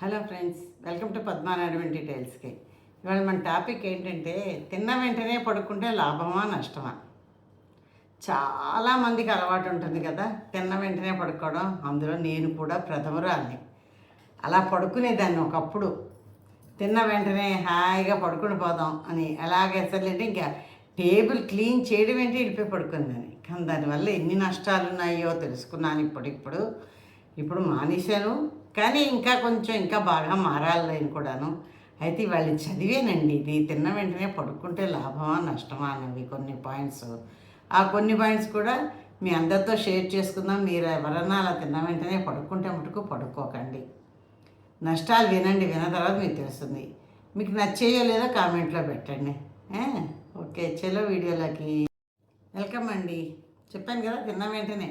Hello friends welcome to Padmanaidu డీటెయిల్స్కి. ఇవాళ మన topic ఏంటంటే తిన్న వెంటనే పడుకుంటే లాభమా నష్టమా? చాలా మందికి అలవాటు ఉంటుంది కదా తిన్న వెంటనే పడుకోవడం. అందులో నేను కూడా ప్రథమరాలి అలా పడుకునేదాన్ని ఒకప్పుడు. తిన్న వెంటనే హాయిగా పడుకుని పోదాం అని ఎలాగే సర్లేంటే ఇంకా టేబుల్ క్లీన్ చేయడం ఏంటి ఇడిపోయి పడుకుందని కానీ దానివల్ల ఎన్ని నష్టాలు ఉన్నాయో తెలుసుకున్నాను ఇప్పుడిప్పుడు ఇప్పుడు మానేశాను. కానీ ఇంకా కొంచెం ఇంకా బాగా మారాలి నేను కూడాను. అయితే వాళ్ళు చదివేనండి. ఇది తిన్న వెంటనే పడుకుంటే లాభమా నష్టమా అన్నవి కొన్ని పాయింట్స్. ఆ కొన్ని పాయింట్స్ కూడా మీ అందరితో షేర్ చేసుకుందాం. మీరు ఎవరన్నా అలా తిన్న వెంటనే పడుకుంటే మటుకు పడుకోకండి. నష్టాలు వినండి. విన్న తర్వాత మీకు తెలుస్తుంది. మీకు నచ్చేయో లేదో కామెంట్లో పెట్టండి. ఓకే. చలో వీడియోలోకి వెల్కమ్ అండి. చెప్పాను కదా తిన్న వెంటనే.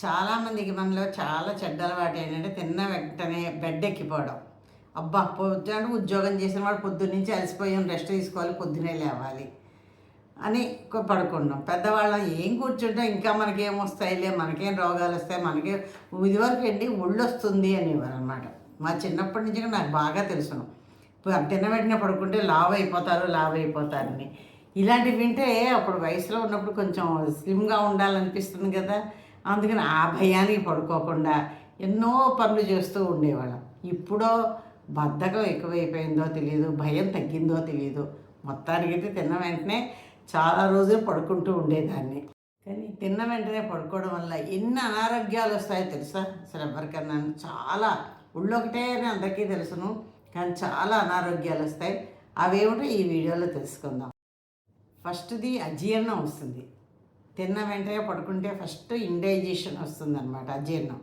చాలామందికి మనలో చాలా చెడ్డ అలవాటు ఏంటంటే తిన్న వెంటనే బెడ్ ఎక్కిపోవడం. అబ్బా పొద్దున ఉద్యోగం చేసిన వాడు పొద్దున్న నుంచి అలసిపోయాం రెస్ట్ తీసుకోవాలి పొద్దునే లేవాలి అని పడుకుంటాం. పడుకున్నాం పెద్దవాళ్ళం ఏం కూర్చుంటే ఇంకా మనకేం వస్తాయిలే మనకేం రోగాలు వస్తాయి మనకే ఇదివరకు ఏంటి ఒళ్ళు వస్తుంది అనేవారు అనమాట మా చిన్నప్పటి నుంచి నాకు బాగా తెలుసును. తిన్న వెంటనే పడుకుంటే లావ్ అయిపోతారు లావ్ అయిపోతారని ఇలాంటివి వింటే అప్పుడు వయసులో ఉన్నప్పుడు కొంచెం స్లిమ్గా ఉండాలనిపిస్తుంది కదా. అందుకని ఆ భయానికి పడుకోకుండా ఎన్నో పనులు చేస్తూ ఉండేవాళ్ళం. ఇప్పుడో బద్ధకం ఎక్కువైపోయిందో తెలియదు భయం తగ్గిందో తెలియదు మొత్తానికైతే తిన్న వెంటనే చాలా రోజులు పడుకుంటూ ఉండేదాన్ని. కానీ తిన్న వెంటనే పడుకోవడం వల్ల ఎన్ని అనారోగ్యాలు వస్తాయో తెలుసా? అసలు ఎవరికన్నా చాలా ఒళ్ళొకటే అని అందరికీ తెలుసును. కానీ చాలా అనారోగ్యాలు వస్తాయి. అవేమిటో ఈ వీడియోలో తెలుసుకుందాం. ఫస్ట్ది అజీర్ణం వస్తుంది. తిన్న వెంటనే పడుకుంటే ఫస్ట్ ఇండైజేషన్ వస్తుంది అనమాట అజీర్ణం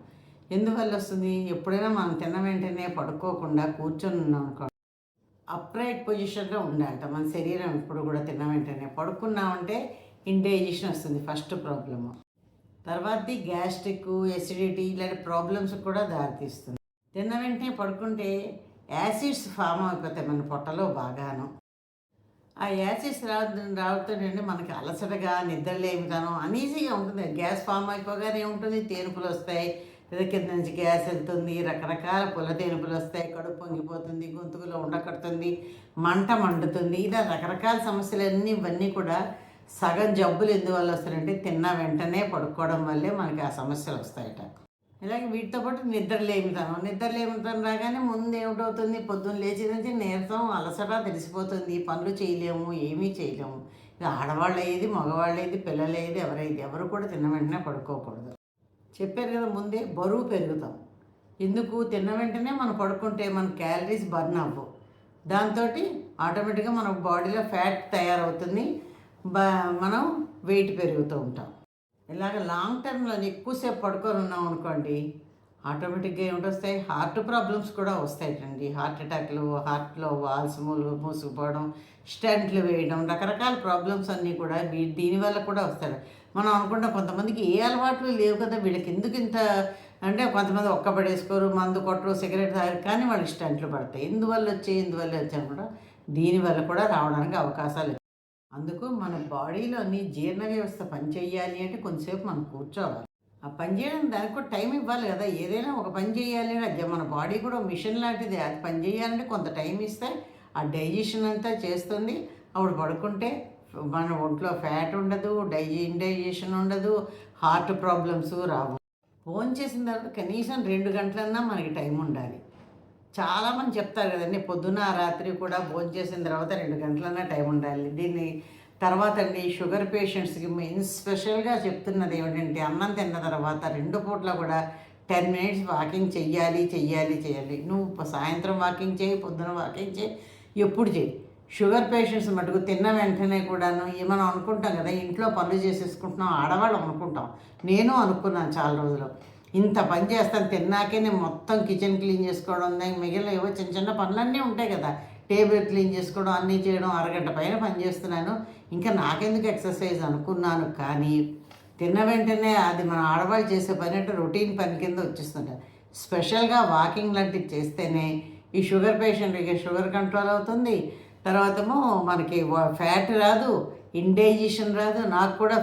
ఎందువల్ల వస్తుంది? ఎప్పుడైనా మనం తిన్న వెంటనే పడుకోకుండా కూర్చొని ఉన్నాం అనుకో అప్రైట్ పొజిషన్లో ఉండాలట. మన శరీరం ఎప్పుడు కూడా తిన్న వెంటనే పడుకున్నామంటే ఇండైజేషన్ వస్తుంది ఫస్ట్ ప్రాబ్లము. తర్వాతది గ్యాస్ట్రిక్ ఎసిడిటీ ఇలాంటి ప్రాబ్లమ్స్ కూడా దారితీస్తుంది. తిన్న వెంటనే పడుకుంటే యాసిడ్స్ ఫామ్ అయిపోతాయి మన పొట్టలో బాగాను. ఆ యాసిడ్స్ రావడం రావడంతో మనకి అలసటగా నిద్రలేమితనం అనీజీగా ఉంటుంది. గ్యాస్ ఫామ్ అయిపోగానే ఉంటుంది తేనుపులు వస్తాయి. లేదా కింద నుంచి గ్యాస్ వెళ్తుంది రకరకాల పుల్ల తేనుపులు వస్తాయి. కడుపు పొంగిపోతుంది గొంతుకులో ఉండకడుతుంది మంట మండుతుంది. ఇలా రకరకాల సమస్యలన్నీ ఇవన్నీ కూడా సగం జబ్బులు ఎందువల్ల వస్తాయంటే తిన్న వెంటనే పడుకోవడం వల్లే మనకి ఆ సమస్యలు వస్తాయట. ఇలాగే వీటితో పాటు నిద్రలేమితనం నిద్రలేమితనం రాగానే ముందు ఏమిటవుతుంది? పొద్దున్న లేచి నుంచి నీరసం అలసట తెలిసిపోతుంది. పనులు చేయలేము ఏమీ చేయలేము. ఇది ఆడవాళ్ళు అయ్యేది మగవాళ్ళు అయ్యేది పిల్లలు అయ్యేది ఎవరైంది ఎవరు కూడా తిన్న వెంటనే పడుకోకూడదు. చెప్పారు కదా ముందే బరువు పెరుగుతాం. ఎందుకు? తిన్న వెంటనే మనం పడుకుంటే మన క్యాలరీస్ బర్న్ అవ్వవు దాంతో ఆటోమేటిక్గా మన బాడీలో ఫ్యాట్ తయారవుతుంది. బ మనం వెయిట్ పెరుగుతూ ఉంటాం. ఇలాగ లాంగ్ టర్మ్లో ఎక్కువసేపు పడుకొని ఉన్నాం అనుకోండి ఆటోమేటిక్గా ఏమిటొస్తాయి హార్ట్ ప్రాబ్లమ్స్ కూడా వస్తాయండి హార్ట్ అటాక్లు హార్ట్లో వాల్స్ మూలు మూసుకుపోవడం స్టంట్లు వేయడం రకరకాల ప్రాబ్లమ్స్ అన్నీ కూడా వీ- దీనివల్ల కూడా వస్తాయి. మనం అనుకుంటాం కొంతమందికి ఏ అలవాట్లు లేవు కదా వీళ్ళకి ఎందుకు ఇంత అంటే కొంతమంది ఒక్క పడేసుకోరు మందు కొట్టరు సిగరెట్ తాగరు కానీ వాళ్ళకి స్టంట్లు పడతాయి. ఎందువల్ల వచ్చాయి? ఎందువల్ల వచ్చాయి? కూడా దీనివల్ల కూడా రావడానికి అవకాశాలు అందుకు మన బాడీలోని జీర్ణ వ్యవస్థ పనిచేయాలి అంటే కొంతసేపు మనం కూర్చోవాలి. ఆ పని చేయడం దానికి కూడా టైం ఇవ్వాలి కదా. ఏదైనా ఒక పని చేయాలి అంటే అది మన బాడీ కూడా మిషన్ లాంటిది. అది పని చేయాలంటే కొంత టైం ఇస్తే ఆ డైజెషన్ అంతా చేస్తుంది. అప్పుడు పడుకుంటే మన ఒంట్లో ఫ్యాట్ ఉండదు డై ఇండైజెషన్ ఉండదు హార్ట్ ప్రాబ్లమ్స్ రావు. ఫోన్ చేసిన తర్వాత కనీసం రెండు గంటలన్నా మనకి టైం ఉండాలి. చాలామంది చెప్తారు కదండి పొద్దున రాత్రి కూడా భోజనం చేసిన తర్వాత రెండు గంటలన్నా టైం ఉండాలి. దీన్ని తర్వాత అండి షుగర్ పేషెంట్స్కి మెయిన్ స్పెషల్గా చెప్తున్నది ఏమిటంటే అన్నం తిన్న తర్వాత రెండు పూట్ల కూడా టెన్ మినిట్స్ వాకింగ్ చెయ్యాలి చెయ్యాలి చేయాలి నువ్వు సాయంత్రం వాకింగ్ చేయి పొద్దున వాకింగ్ చేయి ఎప్పుడు చేయి. షుగర్ పేషెంట్స్ మటుకు తిన్న వెంటనే కూడాను ఏ మనం అనుకుంటాం కదా ఇంట్లో పనులు చేసేసుకుంటున్నాం ఆడవాళ్ళం అనుకుంటాం. నేను అనుకున్నాను చాలా రోజులు. ఇంత పని చేస్తాను తిన్నాకే నేను మొత్తం కిచెన్ క్లీన్ చేసుకోవడం దానికి మిగిలిన ఏవో చిన్న చిన్న పనులన్నీ ఉంటాయి కదా. టేబుల్ క్లీన్ చేసుకోవడం అన్నీ చేయడం అరగంట పైన పని చేస్తున్నాను. ఇంకా నాకెందుకు ఎక్సర్సైజ్ అనుకున్నాను కానీ తిన్న వెంటనే అది మన ఆడవాళ్ళు చేసే పని అంటే రొటీన్ పని కింద వచ్చేస్తుంటారు స్పెషల్గా వాకింగ్ లాంటివి చేస్తేనే ఈ షుగర్ పేషెంట్కి షుగర్ కంట్రోల్ అవుతుంది. తర్వాతమో మనకి ఫ్యాట్ రాదు. ఇండైజేషన్ రాదు. నాకు కూడా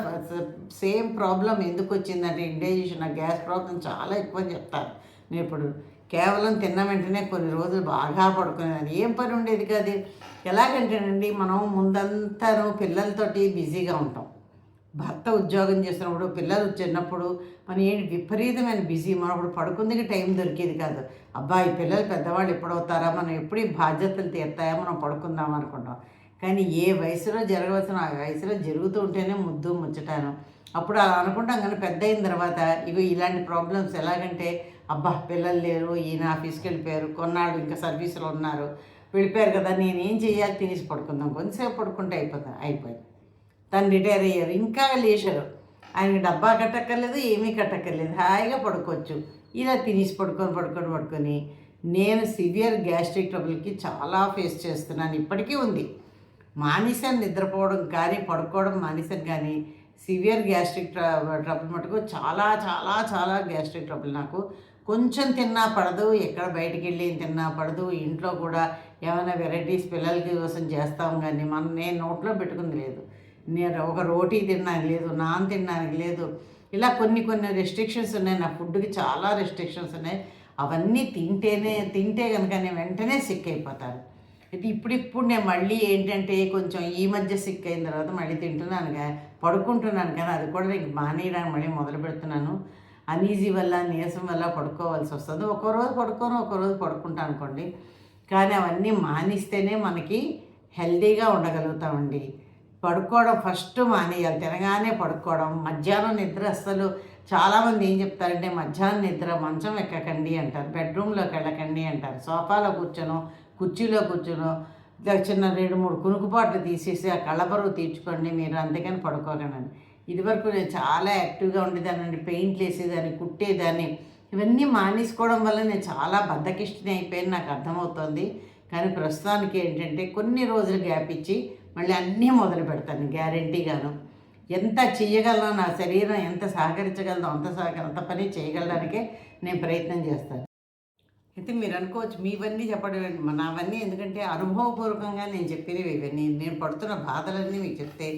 సేమ్ ప్రాబ్లం ఎందుకు వచ్చిందంటే ఇండైజేషన్ ఆ గ్యాస్ ప్రాబ్లం చాలా ఎక్కువ అని చెప్తాను నేను ఇప్పుడు కేవలం తిన్న వెంటనే కొన్ని రోజులు బాగా పడుకునేది. ఏం పని ఉండేది కాదు. ఎలాగంటేనండి మనం ముందంతాను పిల్లలతోటి బిజీగా ఉంటాం. భర్త ఉద్యోగం చేసినప్పుడు పిల్లలు చిన్నప్పుడు మనం ఏంటి విపరీతమైన బిజీ. మనం ఇప్పుడు పడుకుందికి టైం దొరికేది కాదు. అబ్బాయి పిల్లలు పెద్దవాళ్ళు ఎప్పుడవుతారా మనం ఎప్పుడు బాధ్యతలు తీర్తాయా? మనం పడుకుందాం అనుకుంటాం. కానీ ఏ వయసులో జరగవలసిన ఆ వయసులో జరుగుతూ ఉంటేనే ముద్దు ముచ్చటాను. అప్పుడు అలా అనుకుంటాం కానీ పెద్ద అయిన తర్వాత ఇవి ఇలాంటి ప్రాబ్లమ్స్ ఎలాగంటే అబ్బా పిల్లలు లేరు ఈయన ఆఫీస్కి వెళ్ళిపోయారు కొన్నాళ్ళు ఇంకా సర్వీసులో ఉన్నారు వెళ్ళిపోయారు కదా నేను ఏం చేయాలి? తినేసి పడుకుందాం. కొంతసేపు పడుకుంటే అయిపోతా అయిపోయింది. తను రిటైర్ అయ్యారు. ఇంకా లేచారు. ఆయనకి డబ్బా కట్టక్కర్లేదు ఏమీ కట్టక్కర్లేదు. హాయిగా పడుకోవచ్చు. ఇలా తినేసి పడుకొని పడుకొని పడుకొని నేను సివియర్ గ్యాస్ట్రిక్ ట్రబుల్కి చాలా ఫేస్ చేస్తున్నాను. ఇప్పటికీ ఉంది. మానేశాను నిద్రపోవడం కానీ పడుకోవడం మానేశాను కానీ సివియర్ గ్యాస్ట్రిక్ ట్రబుల్ మటుకు చాలా చాలా చాలా గ్యాస్ట్రిక్ ట్రబుల్ నాకు. కొంచెం తిన్నా పడదు ఎక్కడ బయటికి వెళ్ళి తిన్నా పడదు. ఇంట్లో కూడా ఏమైనా వెరైటీస్ పిల్లలకి కోసం చేస్తాం కానీ మనం నేను నోట్లో పెట్టుకుంది లేదు. నేను ఒక రోటీ తినడానికి లేదు నాన్ తినడానికి లేదు. ఇలా కొన్ని కొన్ని రెస్ట్రిక్షన్స్ ఉన్నాయి. నా ఫుడ్కి చాలా రెస్ట్రిక్షన్స్ ఉన్నాయి. అవన్నీ తింటేనే తింటే కనుక నేను వెంటనే సిక్ అయిపోతాను. ఇది ఇప్పుడిప్పుడు నేను మళ్ళీ ఏంటంటే కొంచెం ఈ మధ్య సిక్ అయిన తర్వాత మళ్ళీ తింటున్నాను పడుకుంటున్నాను కానీ అది కూడా నేను మానేయడానికి మళ్ళీ మొదలు పెడుతున్నాను. అనీజీ వల్ల నీరసం వల్ల పడుకోవాల్సి వస్తుంది. ఒక్కో రోజు పడుకోను ఒక్కో రోజు పడుకుంటాను అనుకోండి. కానీ అవన్నీ మానిస్తేనే మనకి హెల్తీగా ఉండగలుగుతామండి. పడుకోవడం ఫస్ట్ మానేయాలి తినగానే పడుకోవడం. మధ్యాహ్నం నిద్ర అస్సలు చాలామంది ఏం చెప్తారంటే మధ్యాహ్నం నిద్ర మంచం ఎక్కకండి అంటారు. బెడ్రూమ్లోకి వెళ్ళకండి అంటారు. సోఫాలో కూర్చోను కుర్చీలో కూర్చోను చిన్న రెండు మూడు కునుకుపాట్లు తీసేసి ఆ కళ్ళబరువు తీర్చుకోండి మీరు అందుకని పడుకోగలండి ఇదివరకు నేను చాలా యాక్టివ్గా ఉండేదానండి పెయింట్లు వేసేదాన్ని కుట్టేదాన్ని. ఇవన్నీ మానేసుకోవడం వల్ల నేను చాలా బద్దకిష్టిని అయిపోయాను నాకు అర్థమవుతుంది. కానీ ప్రస్తుతానికి ఏంటంటే కొన్ని రోజులు గ్యాప్ ఇచ్చి మళ్ళీ అన్నీ మొదలు పెడతాను గ్యారంటీగాను. ఎంత చేయగలనో నా శరీరం ఎంత సహకరించగలదో అంత సహకరి అంత పని చేయగలడానికే నేను ప్రయత్నం చేస్తాను. అయితే మీరు అనుకోవచ్చు మీవన్నీ చెప్పడం నావన్నీ అవన్నీ ఎందుకంటే అనుభవపూర్వకంగా నేను చెప్పినవి ఇవన్నీ. నేను పడుతున్న బాధలన్నీ మీకు చెప్తే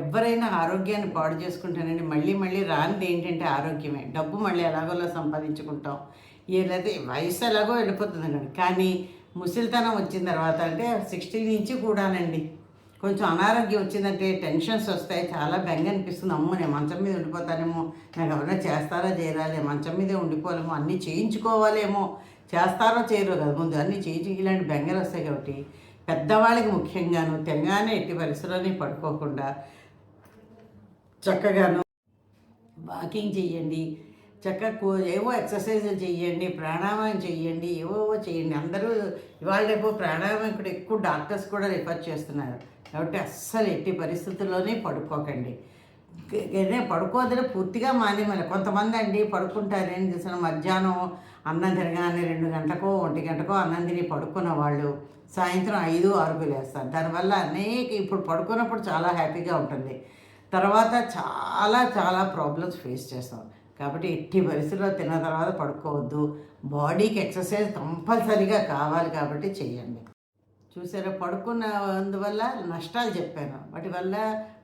ఎవరైనా ఆరోగ్యాన్ని పాడు చేసుకుంటానండి. మళ్ళీ మళ్ళీ రానిది ఏంటంటే ఆరోగ్యమే. డబ్బు మళ్ళీ ఎలాగోలా సంపాదించుకుంటాం. ఏదైతే వయసు ఎలాగో వెళ్ళిపోతుంది కానీ ముసలితనం వచ్చిన తర్వాత అంటే సిక్స్టీ నుంచి కూడానండి. కొంచెం అనారోగ్యం వచ్చిందంటే టెన్షన్స్ వస్తాయి. చాలా బెంగ అనిపిస్తుంది. అమ్మో నేను మంచం మీద ఉండిపోతానేమో. నాకు ఎవరైనా చేస్తారా చేయరాలే. మంచం మీదే ఉండిపోలేమో అన్నీ చేయించుకోవాలేమో. చేస్తారో చేయరు కదా. ముందు అన్నీ చేయించి ఇలాంటి బెంగలు వస్తాయి కాబట్టి పెద్దవాళ్ళకి ముఖ్యంగాను తెలంగాణ ఎట్టి పరిస్థితుల్లోనే పడుకోకుండా చక్కగాను వాకింగ్ చెయ్యండి చక్కగా ఏవో ఎక్సర్సైజులు చెయ్యండి ప్రాణాయామం చెయ్యండి ఏవో చేయండి. అందరూ ఇవాళ రేపు ప్రాణాయామం ఇక్కడ ఎక్కువ డాక్టర్స్ కూడా రిఫర్ చేస్తున్నారు. కాబట్టి అస్సలు ఎట్టి పరిస్థితుల్లోనే పడుకోకండి. అదే పడుకోదని పూర్తిగా మానేమని కొంతమంది అండి పడుకుంటారు ఏం చేసిన మధ్యాహ్నం అన్నం తినగానే రెండు గంటకో ఒంటి గంటకో అన్నం తిని పడుకున్న వాళ్ళు సాయంత్రం ఐదు ఆరుకు లేస్తారు. దానివల్ల అనేక ఇప్పుడు పడుకున్నప్పుడు చాలా హ్యాపీగా ఉంటుంది. తర్వాత చాలా చాలా ప్రాబ్లమ్స్ ఫేస్ చేస్తాం. కాబట్టి ఎట్టి పరిస్థితుల్లో తిన్న తర్వాత పడుకోవద్దు. బాడీకి ఎక్సర్సైజ్ కంపల్సరీగా కావాలి కాబట్టి చేయండి. చూసారా? పడుకున్న అందువల్ల నష్టాలు చెప్పాను. వాటి వల్ల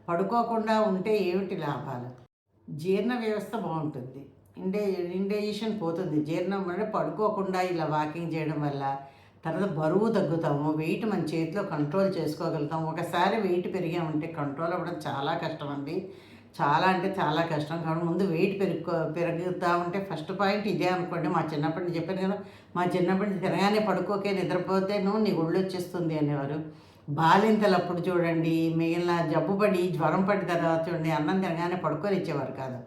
పడుకోకుండా ఉంటే ఏమిటి లాభాలు? జీర్ణ వ్యవస్థ బాగుంటుంది. ఇండే ఇండైజేషన్ పోతుంది. జీర్ణం అంటే పడుకోకుండా ఇలా వాకింగ్ చేయడం వల్ల తర్వాత బరువు తగ్గుతాము. వెయిట్ మన చేతిలో కంట్రోల్ చేసుకోగలుగుతాం ఒకసారి వెయిట్ పెరిగామంటే కంట్రోల్ అవ్వడం చాలా కష్టం అండి. చాలా అంటే చాలా కష్టం. కాబట్టి ముందు వెయిట్ పెరుగు పెరుగుతా ఉంటే ఫస్ట్ పాయింట్ ఇదే అనుకోండి. మా చిన్నప్పటి నుంచి చెప్పాను కదా మా చిన్నప్పటి నుంచి తినగానే పడుకోకే నిద్రపోతే నువ్వు నీ ఒళ్ళు వచ్చేస్తుంది అనేవారు. బాలింతలప్పుడు చూడండి మిగిలిన జబ్బు పడి జ్వరం పడి తర్వాత చూడండి అన్నం తినగానే పడుకొని ఇచ్చేవారు కాదు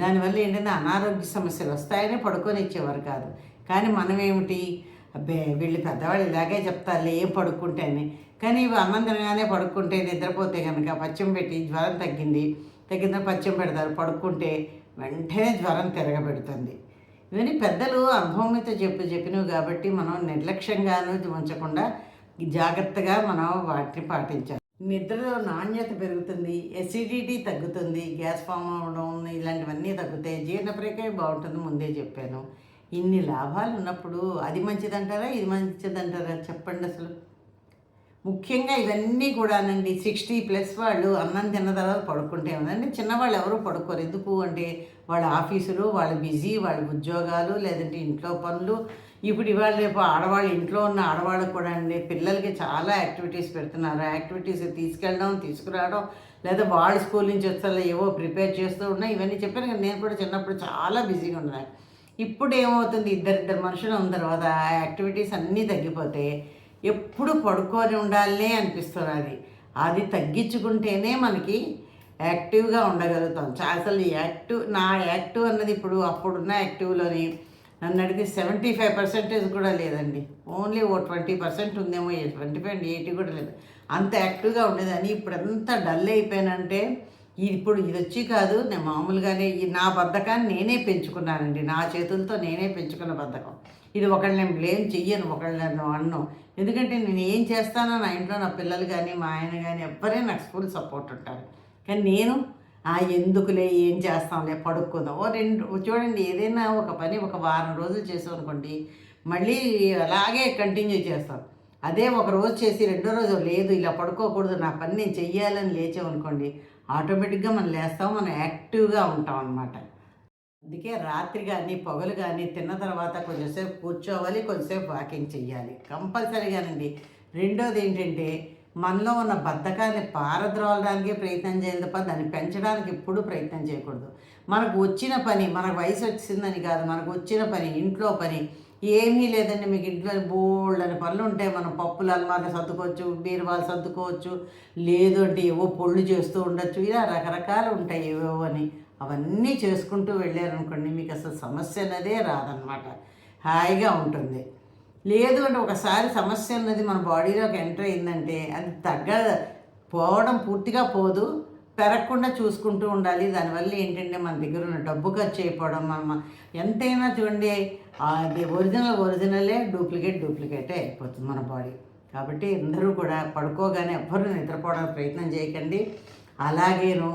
దానివల్ల ఏంటంటే అనారోగ్య సమస్యలు వస్తాయని పడుకొని ఇచ్చేవారు కాదు. కానీ మనం ఏమిటి? అబ్బే వీళ్ళు పెద్దవాళ్ళు ఇలాగే చెప్తారు ఏం పడుకుంటే అని కానీ ఇవి అన్నం తినగానే పడుకుంటే నిద్రపోతే కనుక పచ్చం పెట్టి జ్వరం తగ్గింది. తగిన పచ్చం పెడతారు. పడుకుంటే వెంటనే జ్వరం తిరగబెడుతుంది. ఇవన్నీ పెద్దలు అనుభవంతో చెప్పి చెప్పినవి కాబట్టి మనం నిర్లక్ష్యంగాను ఉంచకుండా జాగ్రత్తగా మనం వాటిని పాటించాలి. నిద్రలో నాణ్యత పెరుగుతుంది ఎసిడిటీ తగ్గుతుంది గ్యాస్ ఫామ్ అవడం ఇలాంటివన్నీ తగ్గుతాయి. జీర్ణ బాగుంటుంది ముందే చెప్పాను. ఇన్ని లాభాలు ఉన్నప్పుడు అది మంచిదంటారా ఇది మంచిదంటారా చెప్పండి అసలు. ముఖ్యంగా ఇవన్నీ కూడానండి. సిక్స్టీ ప్లస్ వాళ్ళు అన్నం తిన్న తర్వాత పడుకుంటే ఉందండి చిన్నవాళ్ళు ఎవరు పడుకోరు. ఎందుకు అంటే వాళ్ళ ఆఫీసులు వాళ్ళ బిజీ వాళ్ళ ఉద్యోగాలు లేదంటే ఇంట్లో పనులు. ఇప్పుడు ఇవాళ రేపు ఆడవాళ్ళు ఇంట్లో ఉన్న ఆడవాళ్ళకు కూడా అండి పిల్లలకి చాలా యాక్టివిటీస్ పెడుతున్నారు. యాక్టివిటీస్ తీసుకెళ్ళడం తీసుకురావడం లేదా వాళ్ళ స్కూల్ నుంచి వచ్చేలా ఏవో ప్రిపేర్ చేస్తూ ఉన్నాయి ఇవన్నీ చెప్పాను కదా నేను కూడా చిన్నప్పుడు చాలా బిజీగా ఉన్నాను ఇప్పుడు ఏమవుతుంది? ఇద్దరిద్దరు మనుషులు ఉన్న తర్వాత ఆ యాక్టివిటీస్ అన్నీ తగ్గిపోతే ఎప్పుడు పడుకొని ఉండాలనే అనిపిస్తుంది అది. అది తగ్గించుకుంటేనే మనకి యాక్టివ్గా ఉండగలుగుతాం. అసలు యాక్టివ్ నా యాక్టివ్ అన్నది ఇప్పుడు అప్పుడున్న యాక్టివ్లోని నన్ను అడిగితే సెవెంటీ ఫైవ్ పర్సెంటేజ్ కూడా లేదండి. ఓన్లీ ఓ ట్వంటీ పర్సెంట్ ఉందేమో ట్వంటీ ఫైవ్ ఎయిటీ కూడా లేదు. అంత యాక్టివ్గా ఉండేదని ఇప్పుడు ఎంత డల్ అయిపోయానంటే ఇప్పుడు ఇది వచ్చి కాదు నేను మామూలుగానే ఈ నా బద్ధకాన్ని నేనే పెంచుకున్నానండి. నా చేతులతో నేనే పెంచుకున్న బద్ధకం. ఇది ఒకళ్ళు నేను బ్లేమ్ చెయ్యను ఒకళ్ళు అన్ను. ఎందుకంటే నేను ఏం చేస్తానో నా ఇంట్లో నా పిల్లలు కానీ మా ఆయన కానీ ఎవ్వరే నాకు ఫుల్ సపోర్ట్ ఉంటారు. కానీ నేను ఆ ఎందుకులే ఏం చేస్తాంలే పడుకుందాం. ఓ రెండు చూడండి ఏదైనా ఒక పని ఒక వారం రోజులు చేసాం అనుకోండి మళ్ళీ అలాగే కంటిన్యూ చేస్తాం. అదే ఒక రోజు చేసి రెండో రోజు లేదు ఇలా పడుకోకూడదు నా పని నేను చెయ్యాలని లేచామనుకోండి ఆటోమేటిక్గా మనం లేస్తాం మనం యాక్టివ్గా ఉంటాం అనమాట అందుకే రాత్రి కానీ పొగలు కానీ తిన్న తర్వాత కొంచెంసేపు కూర్చోవాలి కొంచెంసేపు వాకింగ్ చెయ్యాలి. కంపల్సరీగానండి. రెండోది ఏంటంటే మనలో ఉన్న బద్ధకాన్ని పారద్రోలడానికి ప్రయత్నం చేయాలి తప్ప దాన్ని పెంచడానికి ఎప్పుడూ ప్రయత్నం చేయకూడదు. మనకు వచ్చిన పని మనకు వయసు వచ్చిందని కాదు మనకు వచ్చిన పని ఇంట్లో పని ఏమీ లేదండి మీకు ఇంట్లో బోల్డ్ అని పనులు ఉంటాయి. మనం పప్పులు అలమార్లు సర్దుకోవచ్చు బీరువాలు సర్దుకోవచ్చు లేదు అంటే ఏవో పొళ్ళు చేస్తూ ఉండొచ్చు. ఇలా రకరకాలు ఉంటాయి ఏవేవో అని. అవన్నీ చేసుకుంటూ వెళ్ళారనుకోండి మీకు అసలు సమస్య అన్నదే రాదనమాట హాయిగా ఉంటుంది. లేదు అంటే ఒకసారి సమస్య అన్నది మన బాడీలోకి ఎంటర్ అయిందంటే అది తగ్గ పోవడం పూర్తిగా పోదు. పెరగకుండా చూసుకుంటూ ఉండాలి. దానివల్ల ఏంటంటే మన దగ్గర ఉన్న డబ్బు ఖర్చు అయిపోవడం మన ఎంతైనా చూడండి అది ఒరిజినల్ ఒరిజినలే డూప్లికేట్ డూప్లికేటే అయిపోతుంది మన బాడీ. కాబట్టి అందరూ కూడా పడుకోగానే ఎవ్వరూ నిద్రపోవడానికి ప్రయత్నం చేయకండి. అలాగేను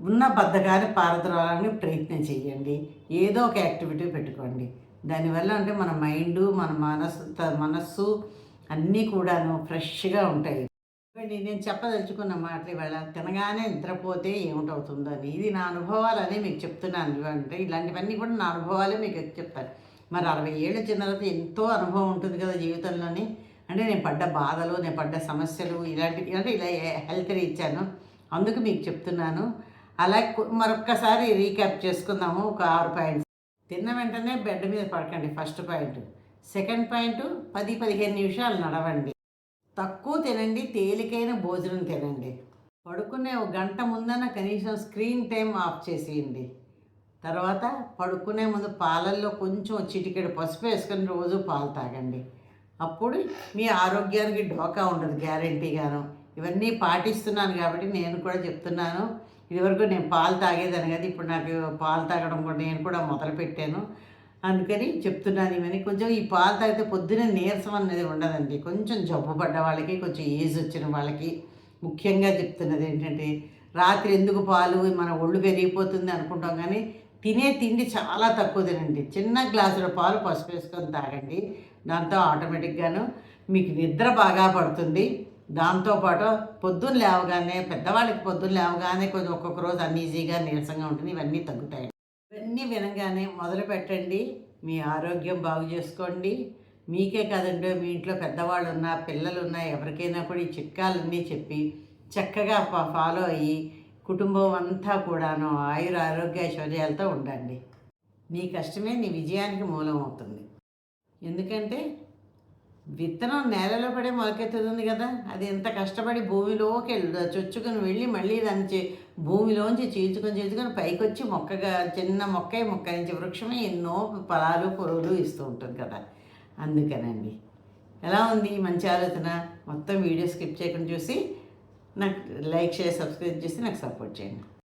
ఉన్న బద్ధకాన్ని పారద్రోలానికి ప్రయత్నం చేయండి. ఏదో ఒక యాక్టివిటీ పెట్టుకోండి. దానివల్ల అంటే మన మైండ్ మన మనసు మనస్సు అన్నీ కూడాను ఫ్రెష్గా ఉంటాయి. నేను చెప్పదలుచుకున్న మాటలు ఇవాళ తినగానే నిద్రపోతే ఏమిటవుతుందో అని ఇది నా అనుభవాలని మీకు చెప్తున్నాను. అంటే ఇలాంటివన్నీ కూడా నా అనుభవాలే మీకు చెప్తాను. మరి అరవై ఏళ్ళు వచ్చిన తర్వాత ఎంతో అనుభవం ఉంటుంది కదా జీవితంలోని. అంటే నేను పడ్డ బాధలు నేను పడ్డ సమస్యలు ఇలాంటి అంటే ఇలా హెల్త్ ఇచ్చాను అందుకు మీకు చెప్తున్నాను. అలాగే మరొక్కసారి రీక్యాప్ చేసుకుందాము. ఒక ఆరు పాయింట్స్. తిన్న వెంటనే బెడ్ మీద పడకండి ఫస్ట్ పాయింట్. సెకండ్ పాయింట్ పది పదిహేను నిమిషాలు నడవండి. తక్కువ తినండి తేలికైన భోజనం తినండి. పడుకునే ఒక గంట ముందన కనీసం స్క్రీన్ టైం ఆఫ్ చేసేయండి. తర్వాత పడుకునే ముందు పాలల్లో కొంచెం చిటికెడు పసుపు వేసుకొని రోజు పాలు తాగండి. అప్పుడు మీ ఆరోగ్యానికి ఢోకా ఉండదు గ్యారంటీగాను. ఇవన్నీ పాటిస్తున్నాను కాబట్టి నేను కూడా చెప్తున్నాను. ఇదివరకు నేను పాలు తాగేదాన్ని కదా ఇప్పుడు నాకు పాలు తాగడం కూడా నేను కూడా మొదలుపెట్టాను అందుకని చెప్తున్నాను ఇవన్నీ కొంచెం ఈ పాలు తాగితే పొద్దున నీరసం అనేది ఉండదండి. కొంచెం జబ్బు పడ్డ వాళ్ళకి కొంచెం ఏజ్ వచ్చిన వాళ్ళకి ముఖ్యంగా చెప్తున్నది ఏంటంటే రాత్రి ఎందుకు పాలు? మన ఒళ్ళు పెరిగిపోతుంది అనుకుంటాం కానీ తినే తిండి చాలా తక్కువ తినండి చిన్న గ్లాసులో పాలు పసుపు వేసుకొని తాగండి. దాంతో ఆటోమేటిక్గాను మీకు నిద్ర బాగా పడుతుంది. దాంతోపాటు పొద్దున్న లేవగానే పెద్దవాళ్ళకి పొద్దున్న లేవగానే కొంచెం ఒక్కొక్క రోజు అన్ఈజీగా నీరసంగా ఉంటుంది. ఇవన్నీ తగ్గుతాయి. ఇవన్నీ వినగానే మొదలు పెట్టండి. మీ ఆరోగ్యం బాగు చేసుకోండి. మీకే కాదండి మీ ఇంట్లో పెద్దవాళ్ళు ఉన్నా పిల్లలు ఉన్నా ఎవరికైనా కూడా ఈ చిట్కాలన్నీ చెప్పి చక్కగా ఫా- ఫాలో అయ్యి కుటుంబం అంతా కూడాను ఆయుర ఆరోగ్య ఐశ్వర్యాలతో ఉండండి. నీ కష్టమే నీ విజయానికి మూలం అవుతుంది. ఎందుకంటే విత్తనం నేలలో పడే మొలకెత్తుతుంది కదా. అది ఎంత కష్టపడి భూమిలోకి వెళ్ళి చొచ్చుకొని వెళ్ళి మళ్ళీ దాని చే- భూమిలోంచి చీల్చుకొని చీల్చుకొని పైకి వచ్చి మొక్కగా చిన్న మొక్క మొక్క నుంచి వృక్షమే ఎన్నో ఫలాలు పొరుగులు ఇస్తూ ఉంటుంది కదా. అందుకనండి. ఎలా ఉంది? మంచి ఆలోచన. మొత్తం వీడియో స్కిప్ చేయకుండా చూసి నాకు లైక్ చేసి సబ్స్క్రైబ్ చేసి నాకు సపోర్ట్ చేయండి.